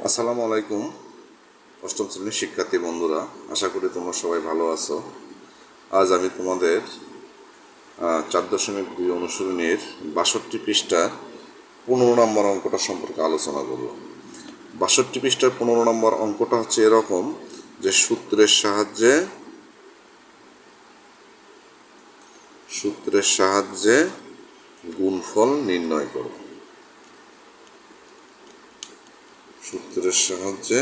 আসসালামু আলাইকুম, অষ্টম শ্রেণির শিক্ষার্থী বন্ধুরা, আশা করি তোমরা সবাই ভালো আছো। আজ আমি তোমাদের চার দশমিক দুই অনুশীলনীর বাষট্টি পৃষ্ঠার পনেরো নম্বর অঙ্কটা সম্পর্কে আলোচনা করব। বাষট্টি পৃষ্ঠার পনেরো নম্বর অঙ্কটা হচ্ছে এরকম যে সূত্রের সাহায্যে সূত্রের সাহায্যে গুণফল নির্ণয় করো সূত্রের সাহায্যে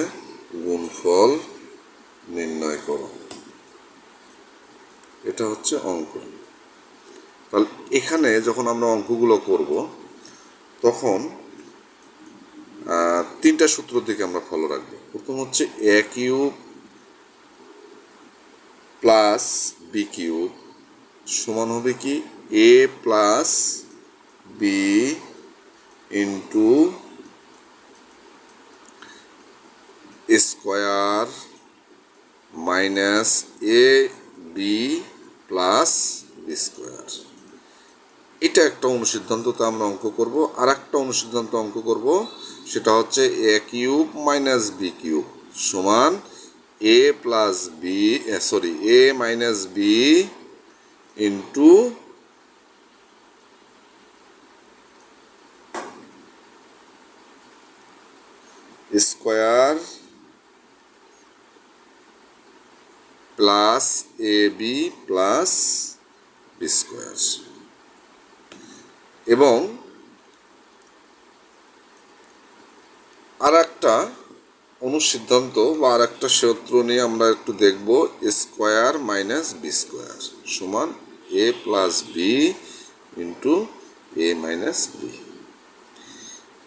গুণফল নির্ণয় করো। এটা হচ্ছে অঙ্ক। তাহলে এখানে যখন আমরা অঙ্কগুলো করব, তখন তিনটা সূত্র দিকে আমরা ফলো রাখব। প্রথম হচ্ছে A cube plus B cube সমান হবে কি? A plus B into square minus A B plus B square. এটা একটা অনুসিদ্ধান্ততে আমরা অঙ্ক করব। আর একটা অনুসিদ্ধান্ত অঙ্ক করব, সেটা হচ্ছে A cube minus B cube সমান A plus B sorry, A minus B into square plus A B plus B square এবং আর একটা অনুসিদ্ধান্ত বা আর একটা সূত্র নিয়ে আমরা একটু দেখব স্কোয়ার মাইনাস বি স্কোয়ার সমান A plus B into A minus B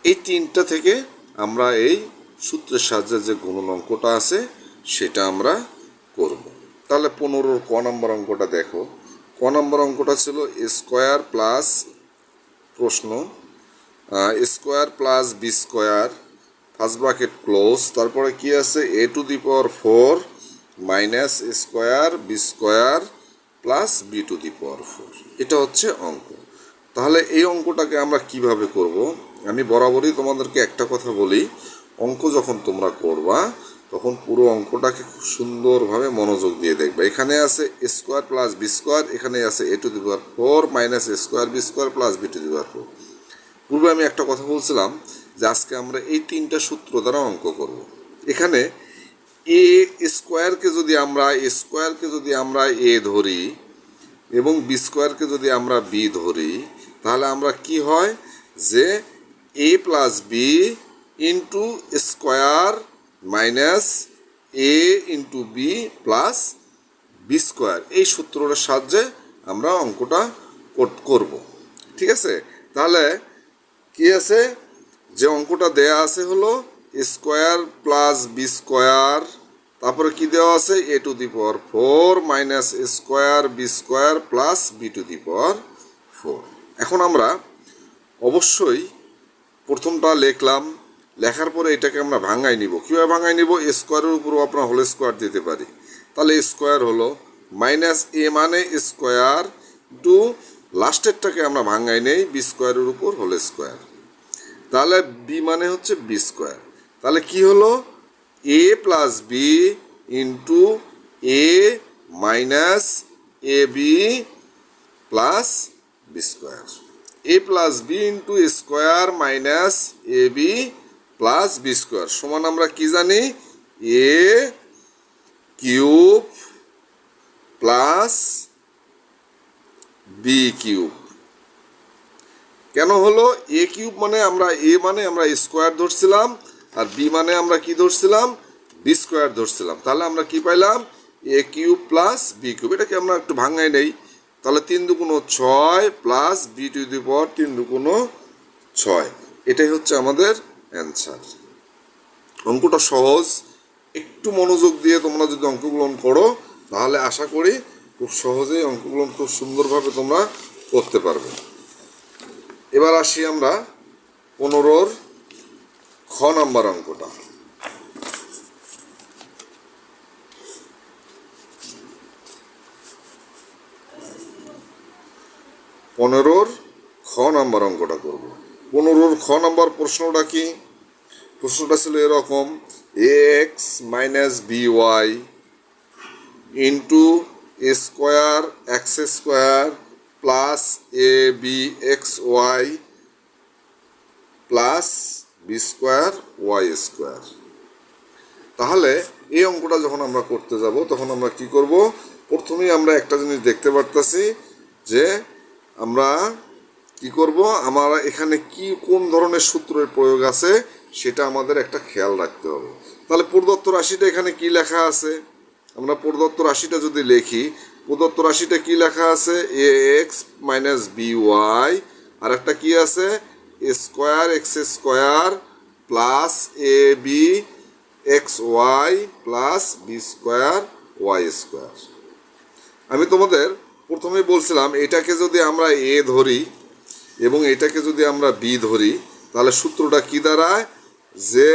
এই তিনটা থেকে আমরা এই সূত্রের সাহায্যে যে গুণন অঙ্কটা আছে, সেটা আমরা তাহলে পনেরোর ক নম্বর অঙ্কটা দেখো। ক নম্বর অঙ্কটা ছিল স্কোয়ার প্লাস প্রশ্ন square plus B square, first bracket close, তারপরে কি আছে? A to the power four minus square B square plus B to the power four. এটা হচ্ছে অঙ্ক। তাহলে এই অঙ্কটাকে আমরা কীভাবে করব? আমি বরাবরই তোমাদেরকে একটা কথা বলি, অঙ্ক যখন তোমরা করবা তখন পুরো অঙ্কটাকে খুব সুন্দরভাবে মনোযোগ দিয়ে দেখবে। এখানে আছে স্কোয়ার প্লাস বি স্কোয়ার, এখানে আছে A to the power four minus square B square plus B to the power four. পূর্বে আমি একটা কথা বলছিলাম যে আজকে আমরা এই তিনটা সূত্র দ্বারা অঙ্ক করব। এখানে এ স্কোয়ারকে যদি আমরা, এ স্কোয়ারকে যদি আমরা এ ধরি এবং বি স্কোয়ারকে যদি আমরা বি ধরি, তাহলে আমরা কি হয়? যে A plus B into square minus A into B plus B square. এই সূত্রটার সাহায্যে আমরা অঙ্কটা কর- করব। ঠিক আছে? তাহলে কি আছে? যে অঙ্কটা দেয়া আছে হলো স্কোয়ার প্লাস বি স্কোয়ার। তারপরে কি দেওয়া আছে? A to the power four minus square B square plus B to the power four. এখন আমরা অবশ্যই প্রথমটা লিখলাম লেখার পরে এটাকে আমরা ভাঙাই নিব। কীভাবে ভাঙাই নিব? স্কোয়ারের উপরও আপনার হোল স্কোয়ার দিতে পারি। তাহলে স্কোয়ার হলো মাইনাস এ মানে স্কোয়ার টু লাস্টেরটাকে আমরা ভাঙাই নেই বি স্কোয়ারের উপর হোল স্কোয়ার তাহলে বি মানে হচ্ছে বি স্কোয়ার তাহলে কি হলো? A plus B into A minus A B plus B square A plus B into square minus A B plus B square. সমান আমরা কি জানি? A cube plus B cube. কেন হলো? এ কিউব মানে আমরা এ মানে আমরা স্কোয়ার ধরছিলাম আর বি মানে আমরা কি ধরছিলাম? B square ধরছিলাম। তাহলে আমরা কি পাইলাম? A cube plus B cube. এটাকে আমরা একটু ভাঙাই নেই। তাহলে তিন দুগুণো ছয় plus B to the power তিন দুগুণো ছয়। এটাই হচ্ছে আমাদের অ্যান্সার অঙ্কটা সহজ। একটু মনোযোগ দিয়ে তোমরা যদি অঙ্কগুলো করো, তাহলে আশা করি খুব সহজেই অঙ্কগুলো খুব সুন্দরভাবে তোমরা করতে পারবে। এবার আসি আমরা পনেরোর খ নাম্বার অঙ্কটা। পনেরোর খ নাম্বার অঙ্কটা করব। পনেরোর খ নাম্বার প্রশ্নটা কি? প্রশ্নটা ছিল এরকম X minus B Y into A square X square plus A B X Y plus B square Y square তাহলে এই অঙ্কটা যখন আমরা করতে যাব, তখন আমরা কি করব? প্রথমেই আমরা একটা জিনিস দেখতে পারতাছি যে আমরা কি করব? আমরা এখানে কি, কোন ধরনের সূত্রের প্রয়োগ আছে সেটা আমাদের একটা খেয়াল রাখতে হবে। তাহলে প্রদত্ত রাশিটা এখানে কি লেখা আছে? আমরা প্রদত্ত রাশিটা যদি লিখি, প্রদত্ত রাশিটা কি লেখা আছে? A X minus B Y আর একটা কি আছে? Square X square plus A B X Y plus B square Y square আমি তোমাদের প্রথমে বলছিলাম, এটাকে যদি আমরা এ ধরি এবং এটাকে যদি আমরা বি ধরি, তাহলে সূত্রটা কি দাঁড়ায়? যে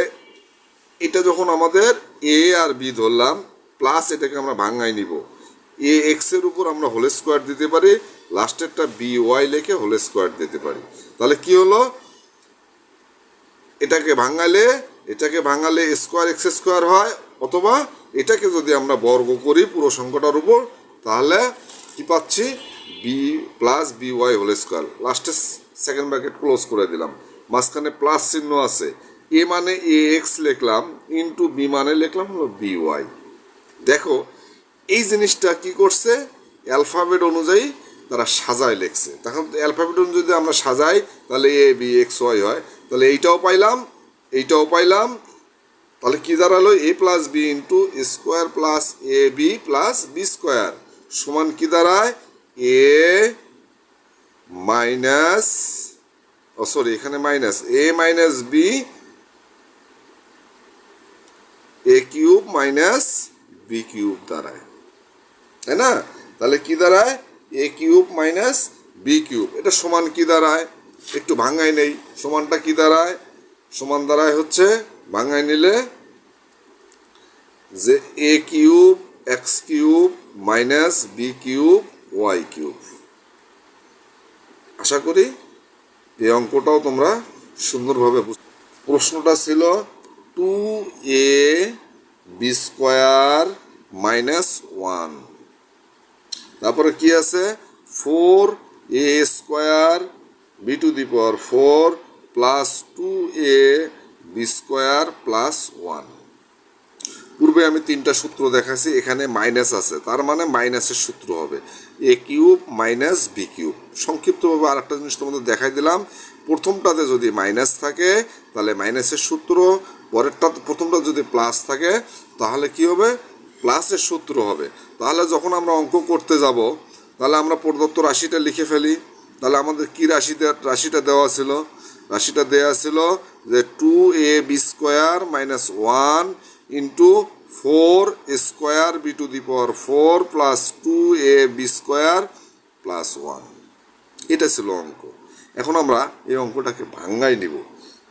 এটা যখন আমাদের এ আর বি ধরলাম প্লাস এটাকে আমরা ভাঙাই নিব। এ এক্সের উপর আমরা হোল স্কোয়ার দিতে পারি লাস্টেরটা বি ওয়াই লেখে হোল স্কোয়ার দিতে পারি। তাহলে কি হলো? এটাকে ভাঙালে এটাকে ভাঙালে স্কোয়ার এক্স স্কোয়ার হয়, অথবা এটাকে যদি আমরা বর্গ করি পুরো সংখ্যাটার উপর, তাহলে কি পাচ্ছি? B plus B Y whole square লাস্টে সেকেন্ড ব্র্যাকেট ক্লোজ করে দিলাম। মাঝখানে প্লাস চিহ্ন আছে। এ মানে এ এক্স লিখলাম, ইন্টু বি মানে লিখলাম হলো বি ওয়াই। দেখো, এই জিনিসটা কি করছে? অ্যালফাবেট অনুযায়ী তারা সাজায় লেখছে। তখন অ্যালফাবেট অনুযায়ী যদি আমরা সাজাই, তাহলে এ, বি, এক্স, ওয়াই হয়। তাহলে এইটাও পাইলাম এইটাও পাইলাম। তাহলে কি দাঁড়াল? A plus B into square plus A B plus B square. সমান কি দাঁড়ায়? এ মাইনাস, ও, সরি, এখানে minus. A minus B cube minus B cube দাঁড়ায়। তাই না? তাহলে কি দাঁড়ায়? A cube minus B cube এটা সমান কি দাঁড়ায়? একটু ভাঙাই নেই। সমানটা কি দাঁড়ায়? সমান দাঁড়ায় হচ্ছে ভাঙাই নিলে যে A cube X cube minus B cube Y cube আশা করি এই অঙ্কটাও তোমরা সুন্দরভাবে বুঝ প্রশ্নটা ছিল two A B square minus one তারপরে কি আছে? Four A square B to the power four plus two A B square plus one পূর্বে আমি তিনটা সূত্র দেখাচ্ছি এখানে মাইনাস আছে। তার মানে মাইনাসের সূত্র হবে। A cube minus B cube সংক্ষিপ্তভাবে আর একটা জিনিস তোমাদের দেখাই দিলাম। প্রথমটাতে যদি মাইনাস থাকে, তাহলে মাইনাসের সূত্র পরেরটা প্রথমটা যদি প্লাস থাকে, তাহলে কি হবে? প্লাসের সূত্র হবে। তাহলে যখন আমরা অঙ্ক করতে যাব, তাহলে আমরা প্রদত্ত রাশিটা লিখে ফেলি। তাহলে আমাদের কি রাশি দে- রাশিটা দেওয়া ছিল? রাশিটা দেওয়া ছিল যে two A B square minus one into four square B to the power four plus two A B square plus one এটা ছিল অঙ্ক। এখন আমরা এই অঙ্কটাকে ভাঙ্গাই নিব।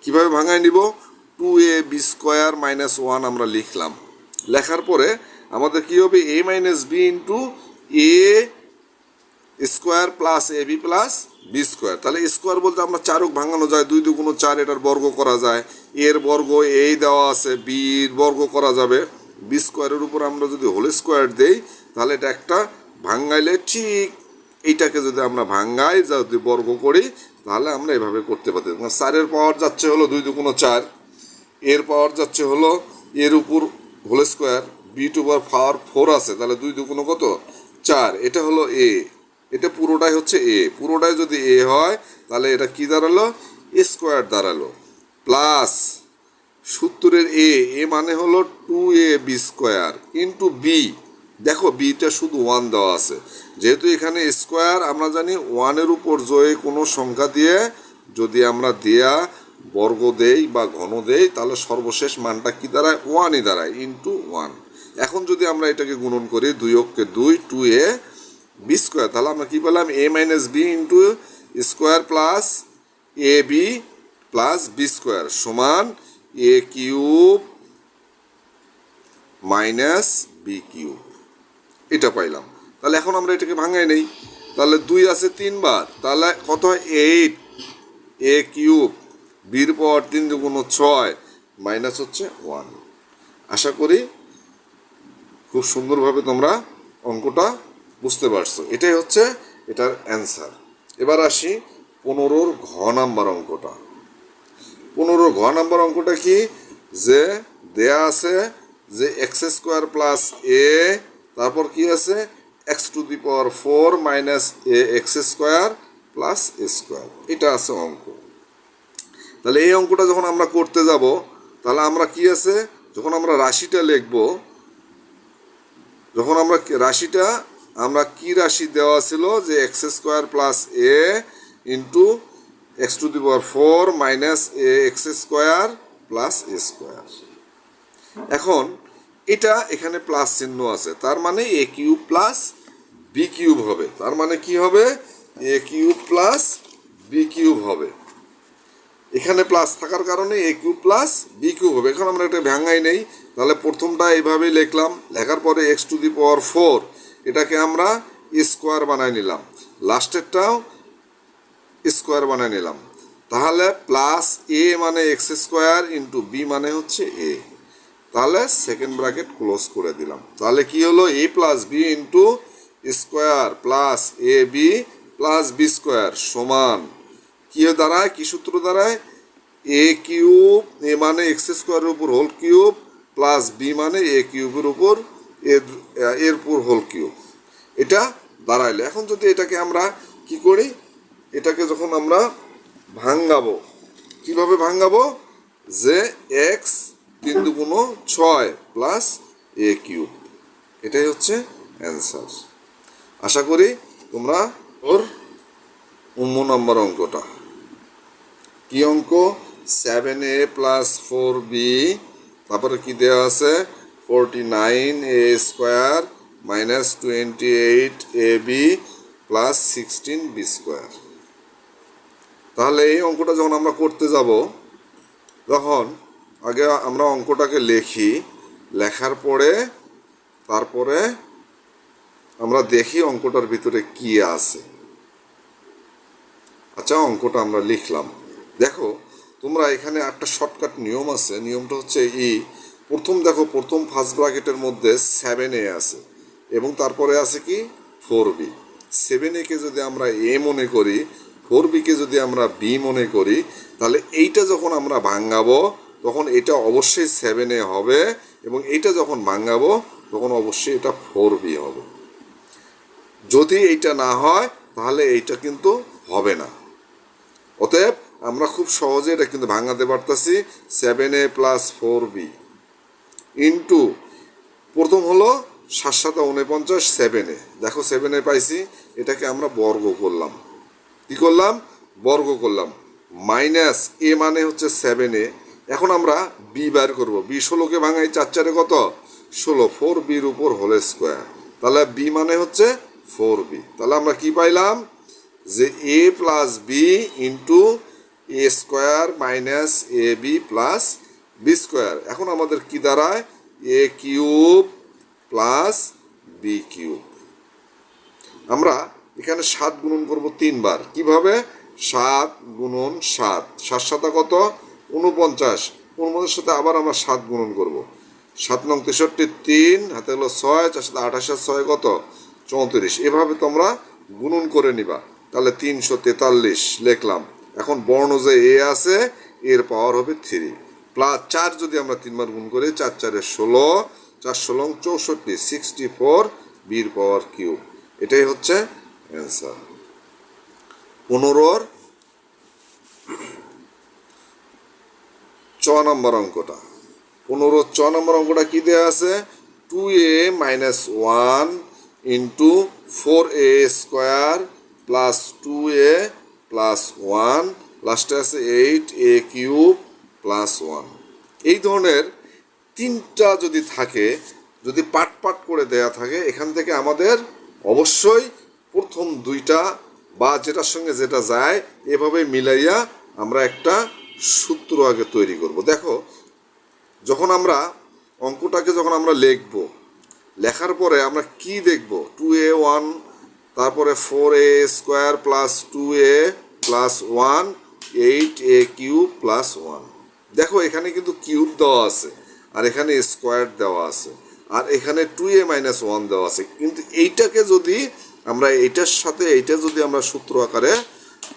কীভাবে ভাঙ্গাই নিব? Two A B square minus one আমরা লিখলাম। লেখার পরে আমাদের কি হবে? A minus B into A square plus A B plus B square তাহলে স্কোয়ার বলতে আমরা চারক ভাঙানো যায়। দুই দুগুণ চার এটার বর্গ করা যায়। এর বর্গ এই দেওয়া আছে বির বর্গ করা যাবে। বি স্কোয়ারের উপর আমরা যদি হোল স্কোয়ার দেই, তাহলে এটা একটা ভাঙ্গাইলে ঠিক এইটাকে যদি আমরা ভাঙ্গাই যদি বর্গ করি, তাহলে আমরা এভাবে করতে পারি চারের পাওয়ার যাচ্ছে হলো দুই দুগুণ চার। এর পাওয়ার যাচ্ছে হলো এর উপর whole square B to power four আছে, তাহলে দুই দুগুণ কত? চার, এটা হলো এ এটা পুরোটাই হচ্ছে এ পুরোটাই যদি এ হয়, তাহলে এটা কি দাঁড়াল? এ স্কোয়ার দাঁড়াল প্লাস সত্তরের এ এ মানে হলো two A B square into B দেখো বিটা শুধু ওয়ান দেওয়া আছে, যেহেতু এখানে স্কোয়ার আমরা জানি ওয়ানের উপর জয়ে কোনো সংখ্যা দিয়ে যদি আমরা দেয়া বর্গ দেই বা ঘন দেই, তাহলে সর্বশেষ মানটা কি দাঁড়ায়? ওয়ানই দাঁড়ায় ইন্টু ওয়ান এখন যদি আমরা এটাকে গুণন করি দুই অক্ষে দুই টু এ বি স্কোয়ার তাহলে আমরা কী পেলাম? A minus B into square plus A B plus B square সমান A cube minus B cube এটা পাইলাম। তাহলে এখন আমরা এটাকে ভাঙাই নেই। তাহলে দুই আছে তিনবার, তাহলে কত হয়? এইট এ কিউব বির পর তিন দুগুণ ছয়, মাইনাস হচ্ছে ওয়ান। আশা করি খুব সুন্দরভাবে তোমরা অঙ্কটা বুঝতে পারছ। এটাই হচ্ছে এটার অ্যান্সার। এবার আসি পনেরোর ঘ নাম্বার অঙ্কটা। পনেরো ঘ নাম্বার অঙ্কটা কি? যে দেয়া আছে যে এক্স স্কোয়ার প্লাস এ, তারপর কি আছে? X to the power four minus A X square plus A square. এটা আছে অঙ্ক। তাহলে এই অঙ্কটা যখন আমরা করতে যাব, তাহলে আমরা কি আছে? যখন আমরা রাশিটা লিখব, যখন আমরা রাশিটা, আমরা কি রাশি দেওয়া ছিল? যে X square plus A into X to the power four minus A X square plus A square. এখন, এটা এখানে প্লাস চিহ্ন আছে, তার মানে A cube plus B cube হবে। তার মানে কি হবে? A cube plus B cube হবে। এখানে প্লাস থাকার কারণে A cube plus B cube হবে। এখন আমরা এটা ভাঙাই নেই। তাহলে প্রথমটা এইভাবেই লিখলাম। লেখার পরে X to the power four এটাকে আমরা স্কোয়ার বানাই নিলাম। লাস্টেরটাও স্কোয়ার বানাই নিলাম। তাহলে প্লাস এ মানে এক্স স্কোয়ার ইন্টু বি মানে হচ্ছে এ তাহলে সেকেন্ড ব্র্যাকেট ক্লোজ করে দিলাম। তাহলে কি হলো? A plus B into square plus A B plus B square সমান কি দাঁড়ায় কি সূত্র দাঁড়ায় এ কিউব এ মানে এক্স স্কোয়ারের উপর হোল কিউব প্লাস বি মানে এ কিউবের উপর এর এর উপর হোল কিউব এটা দাঁড়াইলে। এখন যদি এটাকে আমরা কি করি? এটাকে যখন আমরা ভাঙ্গাবো, কীভাবে ভাঙ্গাবো? যে এক্স তিন দুগুণ ছয় প্লাস এ কিউব এটাই হচ্ছে অ্যান্সার আশা করি তোমরা ওর উম্ম নম্বর অঙ্কটা কি অঙ্ক? Seven A plus four B তারপরে কি দেওয়া আছে? Forty nine A square minus twenty eight A B plus sixteen B square তাহলে এই অঙ্কটা যখন আমরা করতে যাব, তখন আগে আমরা অঙ্কটাকে লিখি, লেখার পরে তারপরে আমরা দেখি অঙ্কটার ভিতরে কি আছে। আচ্ছা অঙ্কটা আমরা লিখলাম। দেখো, তোমরা এখানে একটা শর্টকাট নিয়ম আছে, নিয়মটা হচ্ছে এই, প্রথম দেখো, প্রথম ফার্স্ট ব্র্যাকেটের মধ্যে সেভেন এ আছে, এবং তারপরে আছে কি? ফোর বি সেভেন একে যদি আমরা এ মনে করি ফোর বিকে যদি আমরা বি মনে করি, তাহলে এইটা যখন আমরা ভাঙাবো, তখন এটা অবশ্যই সেভেন এ হবে, এবং এইটা যখন ভাঙাবো, তখন অবশ্যই এটা ফোর বি হবে। যদি এইটা না হয়, তাহলে এইটা কিন্তু হবে না। অতএব আমরা খুব সহজে এটা কিন্তু ভাঙাতে পারতাছি seven A plus four B into প্রথম হলো সাত সাত উনপঞ্চাশ সেভেনে দেখো সেভেনে পাইছি, এটাকে আমরা বর্গ করলাম। কি করলাম? বর্গ করলাম। মাইনাস এ মানে হচ্ছে সেভেনে এখন আমরা বি বার করব। বি ষোলোকে ভাঙাই, চার চারে কত? ষোলো। ফোর বির উপর হোল স্কোয়ার তাহলে বি মানে হচ্ছে ফোর বি তাহলে আমরা কি পাইলাম? যে A plus B into A square minus A B plus B square এখন আমাদের কি দাঁড়ায়? A cube plus B cube আমরা এখানে সাত গুণন করব তিনবার। কীভাবে? সাত গুণন সাত। সাত সাতা কত? উনপঞ্চাশ উনপঞ্চাশ সাথে আবার আমরা সাত গুণন করব। সাত নং তেষট্টি তিন, হাতে হলো ছয়, চার সাথে আঠাশ আর ছয় কত? চৌত্রিশ। এভাবে তোমরা গুণন করে নিবা। তাহলে তিনশো তেতাল্লিশ লিখলাম। এখন বর্ণ যে এ আছে, এর পাওয়ার হবে থ্রি প্লাস চার যদি আমরা তিনবার গুণ করি, চার চারে ষোলো, চার ষোলো চৌষট্টি সিক্সটি ফোর বির পাওয়ার কিউব এটাই হচ্ছে অ্যান্সার পনেরোর চ নম্বর অঙ্কটা। পনেরো চ নম্বর অঙ্কটা কী দেওয়া আছে? Two A minus one into four A square plus two A plus one লাস্টে আছে eight A cube plus one এই ধরনের তিনটা যদি থাকে, যদি পাট পাট করে দেয়া থাকে, এখান থেকে আমাদের অবশ্যই প্রথম দুইটা বা যেটার সঙ্গে যেটা যায়, এভাবে মিলাইয়া আমরা একটা সূত্র আগে তৈরি করব। দেখো, যখন আমরা অঙ্কটাকে যখন আমরা লিখব, লেখার পরে আমরা কি দেখব? টু এ ওয়ান তারপরে four A square plus two A plus one eight A cube plus one দেখো, এখানে কিন্তু কিউব দেওয়া আছে, আর এখানে স্কোয়ার দেওয়া আছে, আর এখানে টু এ মাইনাস ওয়ান দেওয়া আছে। কিন্তু এইটাকে যদি আমরা এইটার সাথে, এইটা যদি আমরা সূত্র আকারে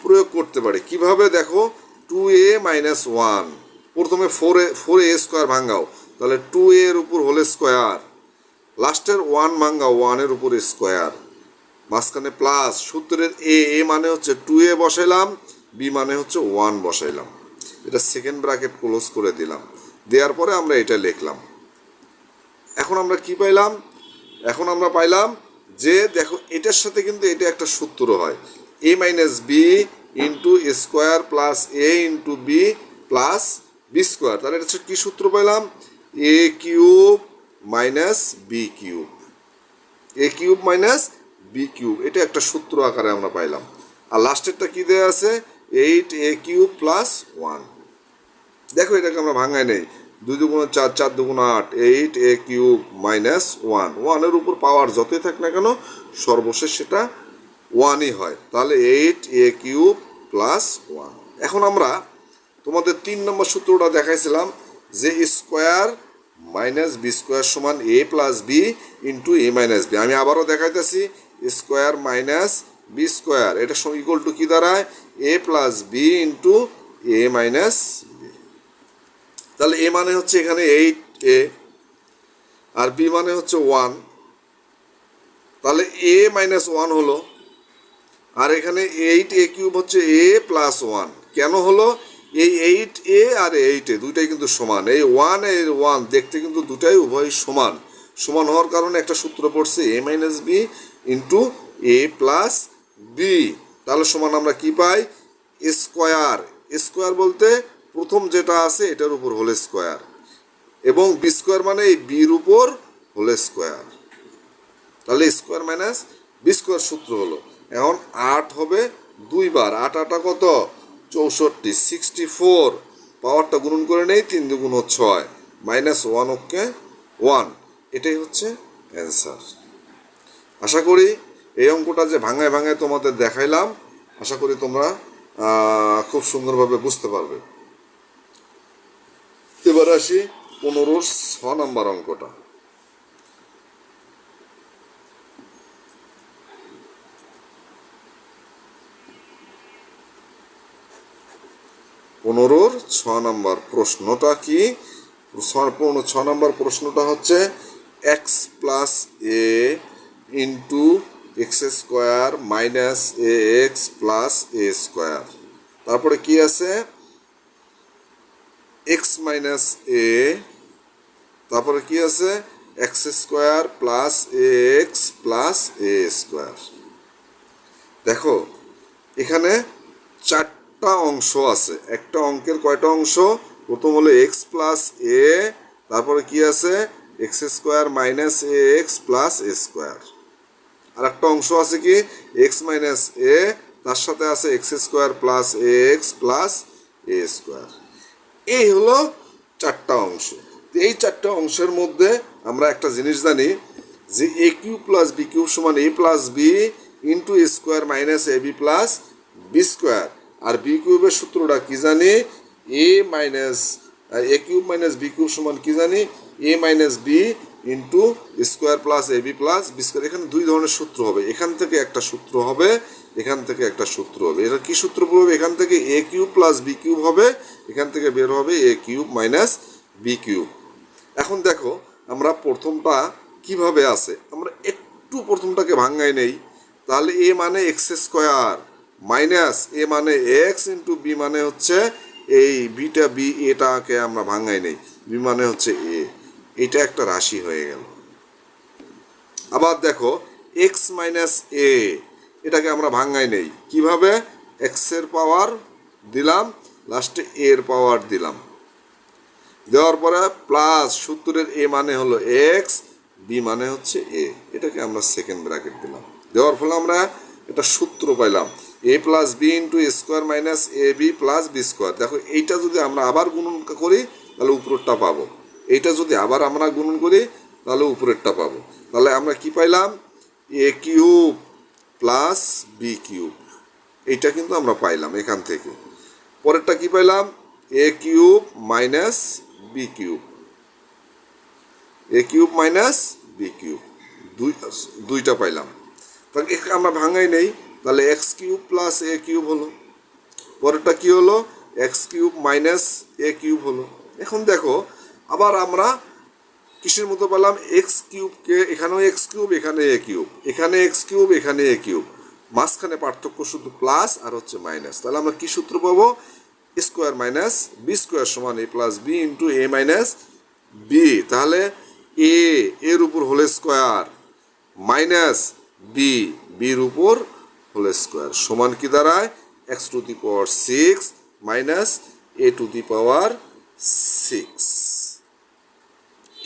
প্রয়োগ করতে পারি, কীভাবে দেখো? টু এ মাইনাস ওয়ান প্রথমে four A four A square ভাঙ্গাও, তাহলে টু এর উপর হোল স্কোয়ার লাস্টের ওয়ান ভাঙ্গাও ওয়ানের উপর স্কোয়ার মাঝখানে প্লাস সূত্রের এ এ মানে হচ্ছে টু এ বসাইলাম বি মানে হচ্ছে ওয়ান বসাইলাম। এটা সেকেন্ড ব্র্যাকেট ক্লোজ করে দিলাম। দেওয়ার পরে আমরা এটা লিখলাম। এখন আমরা কি পাইলাম? এখন আমরা পাইলাম যে, দেখো, এটার সাথে কিন্তু এটা একটা সূত্র হয়। A minus B into square plus A into B plus B square তাহলে এটা কী সূত্র পাইলাম? A cube minus B cube A cube minus B cube এটা একটা সূত্র আকারে আমরা পাইলাম। আর লাস্টেরটা কি দেওয়া আছে? Eight A cube plus one দেখো এটাকে আমরা ভাঙাই নেই। দুই দুগুণ চার চার দুগুণ আট eight a cube minus one ওয়ানের উপর পাওয়ার যতই থাক না কেন, সর্বশেষ সেটা ওয়ানই হয়। তাহলে eight a cube plus one এখন আমরা তোমাদের তিন নম্বর সূত্রটা দেখাইছিলাম যে স্কোয়ার মাইনাস বি স্কোয়ার সমান a plus b into a minus b আমি আবারও দেখাইতেছি স্কোয়ার মাইনাস বি স্কোয়ার। এটা ইকুয়াল টু কী দাঁড়ায়? A plus b into a minus b তাহলে এ মানে হচ্ছে এখানে এইট এ আর বি মানে হচ্ছে ওয়ান তাহলে এ মাইনাস ওয়ান হলো, আর এখানে এইট এ কিউব হচ্ছে এ প্লাস ওয়ান কেন হলো? এই এইট এ আর এইট এ দুইটাই কিন্তু সমান। এই ওয়ানের ওয়ান দেখতে কিন্তু দুটাই উভয় সমান। সমান হওয়ার কারণে একটা সূত্র পড়ছে a minus b into a plus b তাহলে সমান আমরা কি পাই? স্কোয়ার। স্কোয়ার বলতে প্রথম যেটা আছে এটার উপর হোল স্কোয়ার এবং বি স্কোয়ার মানে এই বির উপর হোল স্কোয়ার তাহলে স্কোয়ার মাইনাস বি স্কোয়ার সূত্র হলো। এখন আট হবে দুইবার আট আটা কত? চৌষট্টি। সিক্সটি ফোর পাওয়ারটা গুণন করে নেই, তিন দুগুণ ছয়। মাইনাস ওয়ান ওকে ওয়ান এটাই হচ্ছে অ্যান্সার আশা করি এই অঙ্কটা যে ভাঙায় ভাঙায় তোমাদের দেখাইলাম, আশা করি তোমরা খুব সুন্দরভাবে বুঝতে পারবে। এবার আসি পনেরোর ছ নম্বর অঙ্কটা। পনেরোর ছ নম্বর প্রশ্নটা কি? পনেরো, ছ নম্বর প্রশ্নটা হচ্ছে x plus a into x square minus a x plus a square তারপরে কি আছে? এক্স মাইনাস এ তারপরে কি আছে? X square plus a x plus a square দেখো, এখানে চারটা অংশ আছে। একটা অঙ্কের কয়টা অংশ? প্রথম হলো এক্স প্লাস এ তারপরে কি আছে? X square minus a x plus a square আর একটা অংশ আছে কি? এক্স মাইনাস এ তার সাথে আছে x square plus a x plus a square এই হলো চারটা অংশ। এই চারটা অংশের মধ্যে আমরা একটা জিনিস জানি যে a cube plus b cube সমান a plus b into a square minus a b plus b square R B কিউবের সূত্রটা কি জানি? A minus a cube minus b cube সমান কি জানি? A minus b into square plus a b plus b square এখানে দুই ধরনের সূত্র হবে। এখান থেকে একটা সূত্র হবে, এখান থেকে একটা সূত্র হবে। এটা কি সূত্র হবে এখান থেকে a cube plus b cube হবে, এখান থেকে বের হবে a cube minus b cube এখন দেখো, আমরা প্রথমটা কীভাবে আছে? আমরা একটু প্রথমটাকে ভাঙ্গাই নেই। তাহলে এ মানে এক্স স্কোয়ার মাইনাস এ মানে এক্স ইন্টু বি মানে হচ্ছে এই বিটা বি এটাকে আমরা ভাঙ্গাই নেই। বি মানে হচ্ছে এ এটা একটা রাশি হয়ে গেল। আবার দেখো এক্স মাইনাস এ এটাকে আমরা ভাঙ্গাই নেই। কীভাবে? এক্সের পাওয়ার দিলাম লাস্টে এর পাওয়ার দিলাম। দেওয়ার পরে প্লাস সূত্রের এ মানে হলো এক্স বি মানে হচ্ছে এ এটাকে আমরা সেকেন্ড ব্র্যাকেট দিলাম। দেওয়ার ফলে আমরা এটা সূত্র পাইলাম a plus b into square minus a b plus b square দেখো, এইটা যদি আমরা আবার গুণন করি, তাহলে উপরটা পাবো। এইটা যদি আবার আমরা গুণন করি, তাহলে উপরেরটা পাবো। তাহলে আমরা কি পাইলাম? A cube plus b cube এইটা কিন্তু আমরা পাইলাম এখান থেকে। পরেরটা কি পাইলাম? A cube minus b cube a cube minus b cube দুই, দুইটা পাইলাম। তাহলে আমরা ভাঙাই নেই। তাহলে x cube plus a cube হলো। পরেরটা কি হলো? X cube minus a cube হলো। এখন দেখো আবার আমরা কিসের মতো পেলাম এক্স কিউবকে এখানেও এক্স কিউব এখানে এ কিউব এখানে এক্স কিউব এখানে এ কিউব মাঝখানে পার্থক্য শুধু প্লাস আর হচ্ছে মাইনাস তাহলে আমরা কি সূত্র পাবো? স্কোয়ার মাইনাস বি স্কোয়ার সমান a plus b into a minus b তাহলে এ এর উপর হোল স্কোয়ার মাইনাস বি বির উপর হোল স্কোয়ার সমান কি দাঁড়ায়? X to the power six minus a to the power six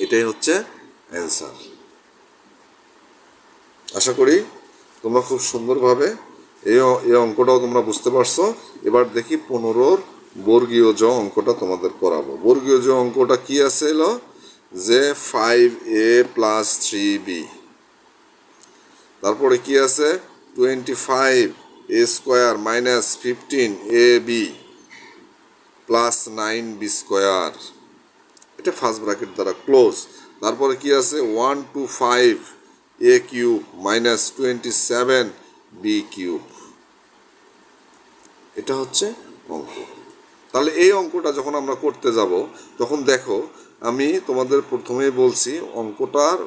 এটাই হচ্ছে অ্যান্সার আশা করি তোমরা খুব সুন্দরভাবে এই এই অঙ্কটাও তোমরা বুঝতে পারছ। এবার দেখি পনেরোর বর্গীয় জ অঙ্কটা তোমাদের করাবো। বর্গীয় জ অঙ্কটা কি আছে এলো? যে five a plus three b তারপরে কি আছে? Twenty five a square minus fifteen a b plus nine b square এটা ফার্স্ট ব্র্যাকেট দ্বারা ক্লোজ তারপরে কি আছে? One two five a cube minus twenty seven b cube এটা হচ্ছে অঙ্ক। তাহলে এই অঙ্কটা যখন আমরা করতে যাব, তখন দেখো, আমি তোমাদের প্রথমেই বলছি, অঙ্কটার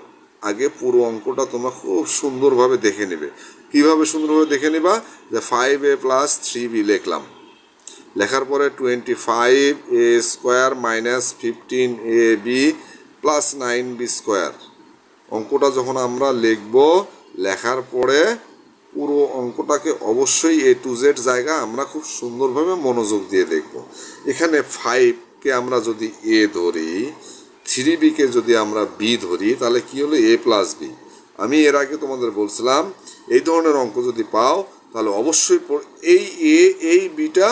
আগে পুরো অঙ্কটা তোমরা খুব সুন্দরভাবে দেখে নেবে। কীভাবে সুন্দরভাবে দেখে নেবা? যে five a plus three b লিখলাম। লেখার পরে twenty five a square minus fifteen a b plus nine b square অঙ্কটা যখন আমরা লিখব, লেখার পরে পুরো অঙ্কটাকে অবশ্যই এ টু জেড জায়গা আমরা খুব সুন্দরভাবে মনোযোগ দিয়ে দেখব। এখানে ফাইভকে আমরা যদি এ ধরি থ্রি বিকে যদি আমরা বি ধরি, তাহলে কি হলো? এ প্লাস বি আমি এর আগে তোমাদের বলছিলাম, এই ধরনের অঙ্ক যদি পাও, তাহলে অবশ্যই এই এ এই বিটা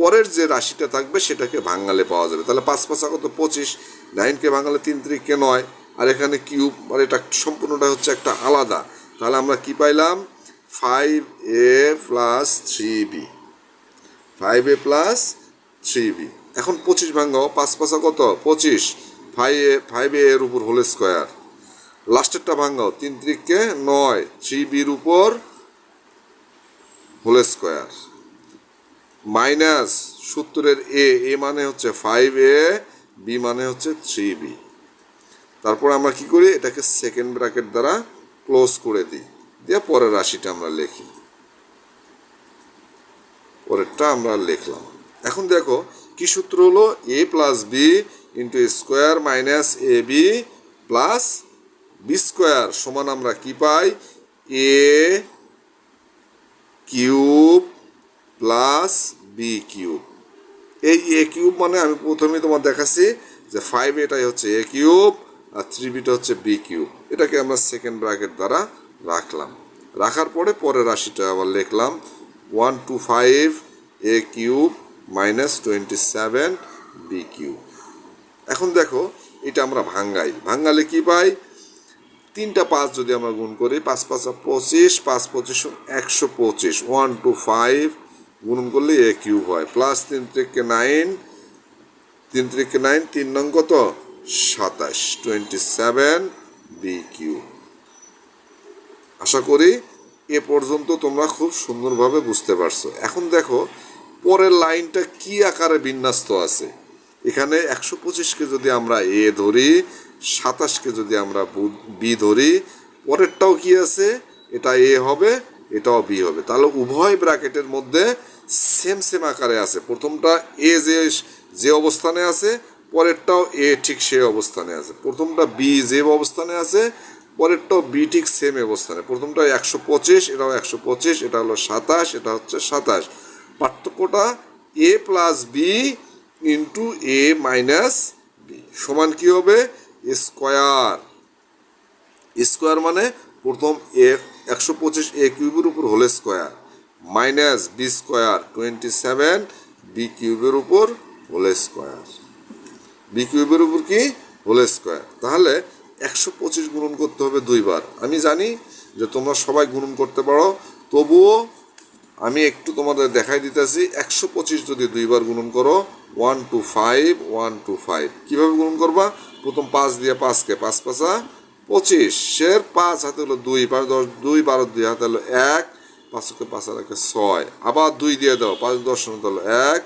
পরের যে রাশিটা থাকবে সেটাকে ভাঙালে পাওয়া যাবে। তাহলে পাঁচ পাঁচা কত পঁচিশ নাইনকে ভাঙালে তিন ত্রিকে নয়, আর এখানে কিউব, আর এটা সম্পূর্ণটা হচ্ছে একটা আলাদা। তাহলে আমরা কি পাইলাম? Five a plus three b. Five a plus three b. এখন পঁচিশ ভাঙাও, পাঁচ পাঁচা কত পঁচিশ। ফাইভ এ ফাইভ এ এর উপর হোল স্কোয়ার। লাস্টেরটা ভাঙাও, তিন ত্রিককে নয়, থ্রি বির উপর হোল স্কোয়ার। মাইনাস সত্তরের এ এ মানে হচ্ছে ফাইভ এ বি মানে হচ্ছে থ্রি বি তারপর আমরা কি করি? এটাকে সেকেন্ড ব্র্যাকেট দ্বারা ক্লোজ করে দিই। দিয়ে পরের রাশিটা আমরা লিখি। পরেরটা আমরা লিখলাম। এখন দেখো, কি সূত্র হলো? A plus b into square minus a b plus b square সমান আমরা কি পাই? A cube plus b cube এই এ কিউব মানে আমি প্রথমে তোমার দেখাচ্ছি যে ফাইভ এটাই হচ্ছে এ কিউব আর থ্রি বিটা হচ্ছে বি কিউব এটাকে আমরা সেকেন্ড ব্র্যাকেট দ্বারা রাখলাম। রাখার পরে পরের রাশিটা আবার লিখলাম one two five a cube minus twenty seven b cube এখন দেখো, এটা আমরা ভাঙ্গাই। ভাঙ্গালে কি পাই? তিনটা পাঁচ যদি আমরা গুণ করি, পাঁচ পাঁচা পঁচিশ, পাঁচ পঁচিশ, একশো পঁচিশ। ওয়ান টু ফাইভ গুণ করলে এ কিউব হয়। প্লাস তিন থেকে নাইন, তিন থেকে নাইন, তিন নং কত? সাতাশ টোয়েন্টি সেভেন বি কিউ। আশা করি এ পর্যন্ত তোমরা খুব সুন্দরভাবে বুঝতে পারছ। এখন দেখো, পরের লাইনটা কি আকারে বিন্যস্ত আছে? এখানে একশো পঁচিশকে যদি আমরা এ ধরি, সাতাশকে যদি আমরা বি ধরি, পরেরটাও কি আছে? এটা এ হবে এটাও বি হবে। তাহলে উভয় ব্র্যাকেটের মধ্যে সেম সেম আকারে আছে। প্রথমটা এ যে যে অবস্থানে আছে, পরেরটাও এ ঠিক সেই অবস্থানে আছে। প্রথমটা বি যে অবস্থানে আছে, পরেরটাও বি ঠিক সেম অবস্থানে। প্রথমটা একশো পঁচিশ, এটাও একশো পঁচিশ, এটা হলো সাতাশ, এটা হচ্ছে সাতাশ। পার্থক্যটা a plus b into a minus b সমান কি হবে? স্কোয়ার স্কোয়ার মানে প্রথম এ একশো পঁচিশ এ কিউবের উপর whole square, minus b square twenty seven, b কিউবের উপর হোল স্কোয়ার। বি কিউবের উপর কি? Whole square. তাহলে একশো পঁচিশ গুণন করতে হবে দুইবার। আমি জানি যে তোমরা সবাই গুণন করতে পারো, তবুও আমি একটু তোমাদের দেখাই দিতেছি, একশো পঁচিশ যদি দুইবার গুণন করো, one two five, one two five. কীভাবে গুণন করবা? প্রথম পাঁচ দিয়ে পাঁচকে, পাঁচ পাঁচা পঁচিশ, শের পাঁচ হাতে হলো দুই, পাঁচ দশ, দুই, বারো, দুই হাতে হলো এক পাঁচকে পাঁচ আর একে ছয়, আবার দুই দিয়ে দাও, পাঁচ দশ হাতে হলো এক,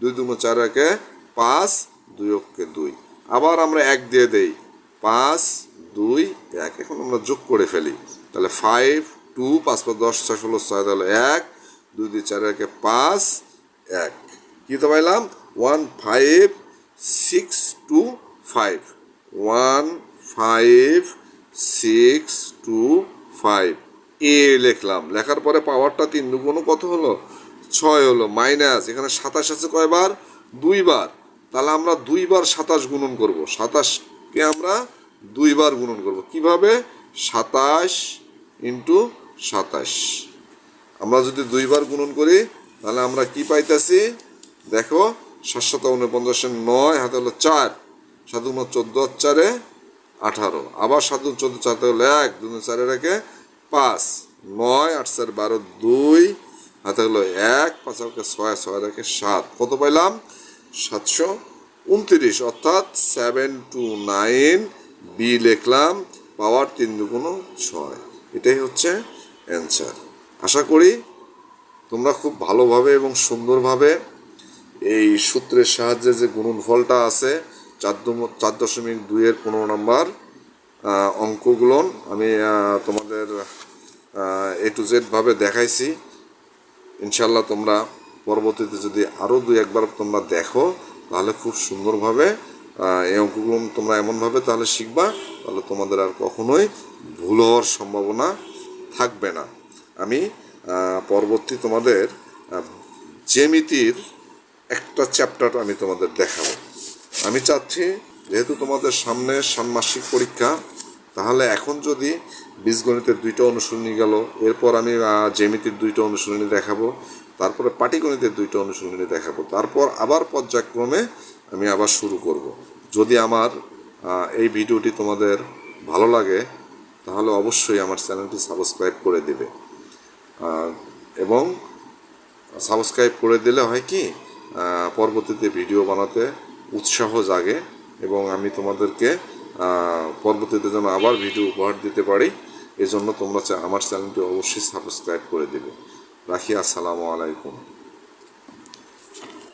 দুই দুগুণ চার একে পাঁচ, দুই অক্ষে দুই। আবার আমরা এক দিয়ে দেই, পাঁচ, দুই, এক, এখন আমরা যোগ করে ফেলি। তাহলে ফাইভ টু পাঁচ পাঁচ দশ, ছয় ষোলো, ছয় তাহলে এক, দুই দুই চার একে পাঁচ, এক। কি তো পাইলাম? One five six two five one five six two five a লিখলাম। লেখার পরে পাওয়ারটা তিন দুগুণ কত হলো? ছয় হলো মাইনাস এখানে সাতাশ আছে কয়বার? দুইবার। তাহলে আমরা দুইবার সাতাশ গুণন করব। সাতাশকে আমরা দুইবার গুণন করব। কীভাবে? সাতাশ ইন্টু সাতাশ। আমরা যদি দুইবার গুণন করি, তাহলে আমরা কি পাইতেছি? দেখো, সাতশত উনপঞ্চাশের নয়, হাতে হলো চার। সাত চোদ্দ, চারে আঠারো। আবার সাত গুণ চোদ্দ চারতে হলো এক গুণ চারে রেখে পাঁচ, নয়, আট চার বারো দুই, হাতে হলো এক, পাঁচ ছয় ছয় রেখে সাত। কত পাইলাম? সাতশো উনত্রিশ, অর্থাৎ সেভেন টু নাইন বি লিখলাম, পাওয়ার তিন দুগুণ ছয়। এটাই হচ্ছে অ্যান্সার আশা করি তোমরা খুব ভালোভাবে এবং সুন্দরভাবে এই সূত্রের সাহায্যে যে গুণনফলটা আছে চার চার দশমিক দুইয়ের পনেরো নম্বর অঙ্কগুলো আমি তোমাদের এ টু জেডভাবে দেখাইছি। ইনশাল্লাহ তোমরা পরবর্তীতে যদি আরও দুই একবার তোমরা দেখো তাহলে খুব সুন্দরভাবে এই অঙ্কগুলো তোমরা এমনভাবে তাহলে শিখবা তাহলে তোমাদের আর কখনোই ভুল হওয়ার সম্ভাবনা থাকবে না। আমি পরবর্তী তোমাদের আহ, জ্যামিতির একটা চ্যাপ্টার আমি তোমাদের দেখাবো। আমি চাচ্ছি, যেহেতু তোমাদের সামনে ষান্মাসিক পরীক্ষা, তাহলে এখন যদি বীজগণিতের দুইটা অনুশীলনী গেল, এরপর আমি জ্যামিতির দুইটা অনুশীলনী দেখাবো, তারপরে পাটিগণিতের দুইটা অনুশীলনী দেখাবো, তারপর আবার পর্যায়ক্রমে আমি আবার শুরু করব। যদি আমার এই ভিডিওটি তোমাদের ভালো লাগে, তাহলে অবশ্যই আমার চ্যানেলটি সাবস্ক্রাইব করে দেবে। এবং সাবস্ক্রাইব করে দিলে হয় কি পরবর্তীতে ভিডিও বানাতে উৎসাহ জাগে এবং আমি তোমাদেরকে পরবর্তীতে যেন আবার ভিডিও উপহার দিতে পারি, এজন্য তোমরা আমার চ্যানেলটি অবশ্যই সাবস্ক্রাইব করে দেবে। রাখি, আসসালামু আলাইকুম।